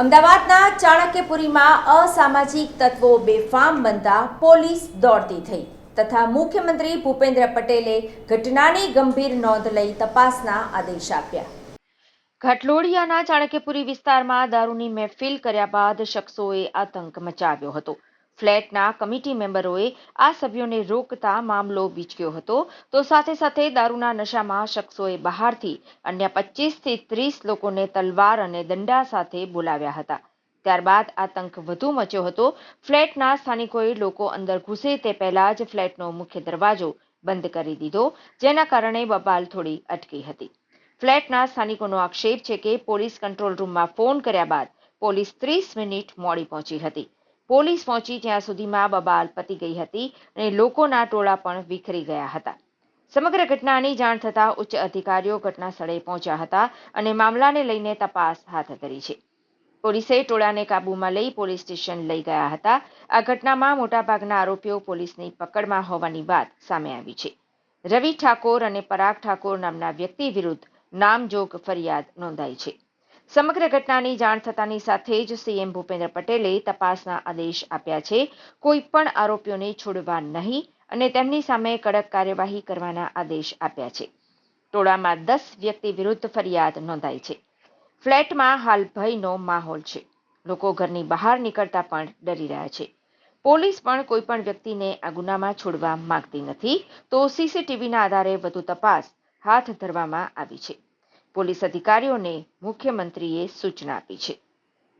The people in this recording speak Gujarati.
અમદાવાદના ચાણક્યપુરીમાં અસામાજિક તત્વો બેફામ બનતા પોલીસ દોડતી થઈ તથા મુખ્યમંત્રી ભૂપેન્દ્ર પટેલે ઘટનાની ગંભીર નોંધ લઈ તપાસના આદેશ આપ્યા. ઘાટલોડિયાના ચાણક્યપુરી વિસ્તારમાં દારૂની મહેફિલ કર્યા બાદ શખ્સોએ આતંક મચાવ્યો હતો. ફ્લેટના કમિટી મેમ્બરોએ આ સભ્યોને રોકતા મામલો બીચક્યો હતો. તો સાથે સાથે દારૂના નશામાં શખ્સોએ બહારથી અન્ય પચીસથી ત્રીસ લોકોને તલવાર અને દંડા સાથે બોલાવ્યા હતા. ત્યારબાદ આતંક વધુ મચ્યો હતો. ફ્લેટના સ્થાનિકોએ લોકો અંદર ઘૂસે તે પહેલા જ ફ્લેટનો મુખ્ય દરવાજો બંધ કરી દીધો, જેના કારણે બબાલ થોડી અટકી હતી. ફ્લેટના સ્થાનિકોનો આક્ષેપ છે કે પોલીસ કંટ્રોલ રૂમમાં ફોન કર્યા બાદ પોલીસ ત્રીસ મિનિટ મોડી પહોંચી હતી. પોલીસ પહોંચી ત્યાં સુધીમાં બબાલ પતી ગઈ હતી અને લોકોના ટોળા પણ વિખરી ગયા હતા. સમગ્ર ઘટનાની જાણ થતાં ઉચ્ચ અધિકારીઓ ઘટના સ્થળે પહોંચ્યા હતા અને મામલાને લઈને તપાસ હાથ ધરી છે. પોલીસે ટોળાને કાબૂમાં લઈ પોલીસ સ્ટેશન લઈ ગયા હતા. આ ઘટનામાં મોટાભાગના આરોપીઓ પોલીસની પકડમાં હોવાની વાત સામે આવી છે. રવિ ઠાકોર અને પરાગ ઠાકોર નામના વ્યક્તિ વિરુદ્ધ નામજોગ ફરિયાદ નોંધાઈ છે. સમગ્ર ઘટનાની જાણ થતાની સાથે જ સીએમ ભૂપેન્દ્ર પટેલે તપાસના આદેશ આપ્યા છે. કોઈ પણ આરોપીઓને છોડવા નહીં અને તેમની સામે કડક કાર્યવાહી કરવાના આદેશ આપ્યા છે. ટોળામાં દસ વ્યક્તિ વિરુદ્ધ ફરિયાદ નોંધાઈ છે. ફ્લેટમાં હાલ ભયનો માહોલ છે. લોકો ઘરની બહાર નીકળતા પણ ડરી રહ્યા છે. પોલીસ પણ કોઈ પણ વ્યક્તિને આ ગુનામાં છોડવા માંગતી નથી તો સીસીટીવીના આધારે વધુ તપાસ હાથ ધરવામાં આવી છે. પોલીસ અધિકારીઓને મુખ્યમંત્રીએ સૂચના આપી છે.